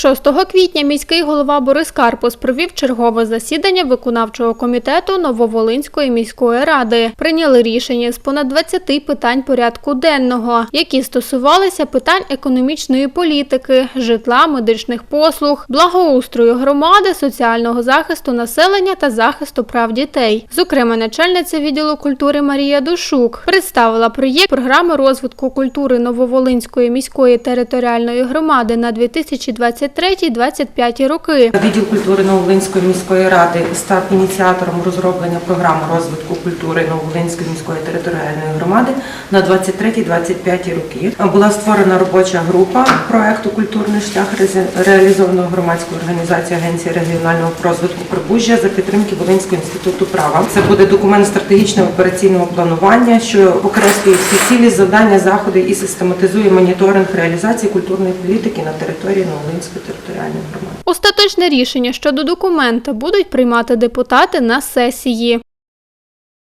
6 квітня міський голова Борис Карпус провів чергове засідання виконавчого комітету Нововолинської міської ради. Прийняли рішення з понад 20 питань порядку денного, які стосувалися питань економічної політики, житла, медичних послуг, благоустрою громади, соціального захисту населення та захисту прав дітей. Зокрема, начальниця відділу культури Марія Душук представила проєкт програми розвитку культури Нововолинської міської територіальної громади на 2023-2025 роки. Відділ культури Нововолинської міської ради став ініціатором розроблення програми розвитку культури Нововолинської міської територіальної громади на 23-25 роки. Була створена робоча група проекту Культурний шлях реалізованого громадською організацією Агенції регіонального розвитку Прибужжя за підтримки Волинського інституту права. Це буде документ стратегічного операційного планування, що окреслює всі цілі, завдання, заходи і систематизує моніторинг реалізації культурної політики на території Нововолинської територіальної громади. Остаточне рішення щодо документа будуть приймати депутати на сесії.